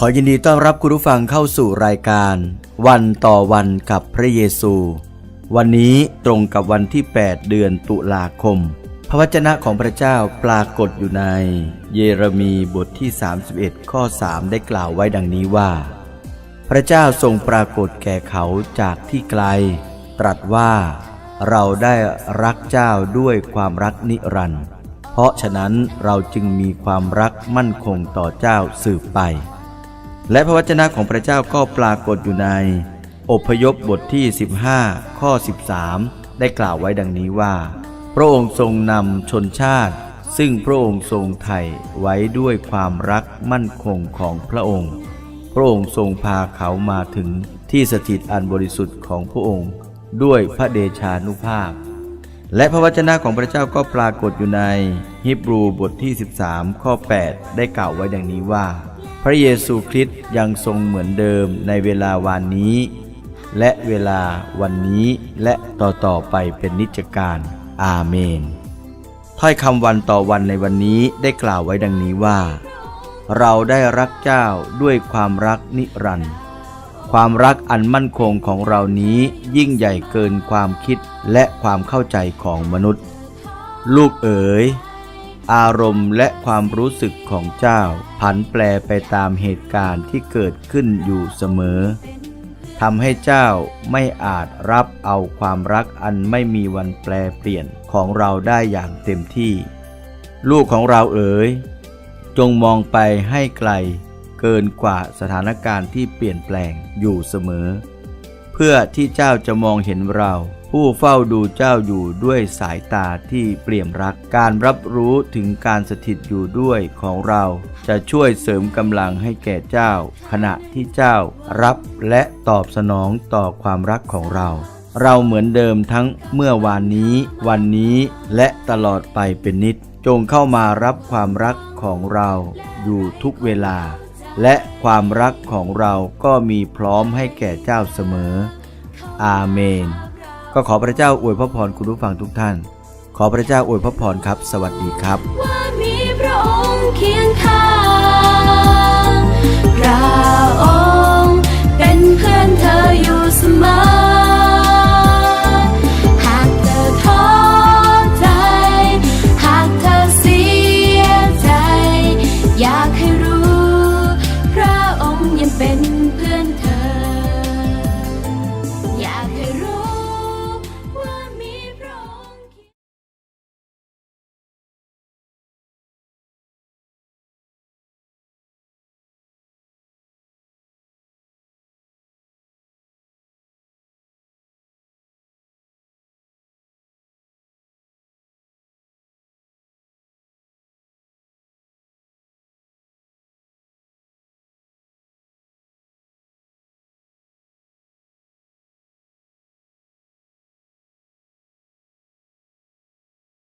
ขอยินดีต้อนรับคุณผู้ฟังเข้าสู่รายการ วันต่อวันกับพระเยซู วันนี้ตรงกับวันที่ 8 เดือนตุลาคม พระวจนะของพระเจ้าปรากฏอยู่ใน เยเรมีบทที่ 31 ข้อ 3 ได้กล่าวไว้ดังนี้ว่า พระเจ้าทรงปรากฏแก่เขาจากที่ไกล ตรัสว่าเราได้รักเจ้าด้วยความรักนิรันดร์เพราะฉะนั้นเราจึงมีความรักมั่นคงต่อเจ้าสืบไป และพระวจนะของพระเจ้าก็ปรากฏอยู่ใน อพยพบทที่ 15 ข้อ 13 ได้กล่าวไว้ดังนี้ว่า พระองค์ทรงนำชนชาติ ซึ่งพระองค์ทรงไถ่ไว้ด้วยความรักมั่นคงของพระองค์ พระองค์ทรงพาเขามาถึงที่สถิตอันบริสุทธิ์ของพระองค์ ด้วยพระเดชานุภาพ และพระวจนะของพระเจ้าก็ปรากฏอยู่ในฮิบรูบทที่ 13 ข้อ 8 ได้กล่าวไว้ดังนี้ว่า ระเยซูคริสต์ยังทรงเหมือนเดิมในเวลาวานนี้ และเวลาวันนี้และต่อๆไปเป็นนิจการอาเมน ถ้อยคำวันต่อวันในวันนี้ได้กล่าวไว้ดังนี้ว่า เราได้รักเจ้าด้วยความรักนิรันดร์ความรักอันมั่นคงของเรานี้ยิ่งใหญ่เกินความคิดและความเข้าใจของมนุษย์ ลูกเอ๋ย อารมณ์และความรู้สึกของเจ้า ผันแปรไปตามเหตุการณ์ที่เกิดขึ้นอยู่เสมอทำให้เจ้าไม่อาจรับเอาความรักอันไม่มีวันแปรเปลี่ยนของเราได้อย่างเต็มที่ ลูกของเราเอ๋ย จงมองไปให้ไกล เกินกว่าสถานการณ์ที่เปลี่ยนแปลงอยู่เสมอ พื่อที่เจ้าจะมองเห็นเรา ผู้เฝ้าดูเจ้าอยู่ด้วยสายตาที่เปี่ยมรัก การรับรู้ถึงการสถิตอยู่ด้วยของเรา จะช่วยเสริมกำลังให้แก่เจ้า ขณะที่เจ้ารับและตอบสนองต่อความรักของเรา เราเหมือนเดิมทั้งเมื่อวานนี้ วันนี้และตลอดไปเป็นนิด จงเข้ามารับความรักของเราอยู่ทุกเวลา และความรักของเราก็มีพร้อมให้แก่เจ้าเสมอ อาเมน ก็ขอพระเจ้าอวยพระพรคุณผู้ฟังทุกท่าน ขอพระเจ้าอวยพระพรครับ สวัสดีครับ ว่ามีพระองค์เคียงข้างพระองค์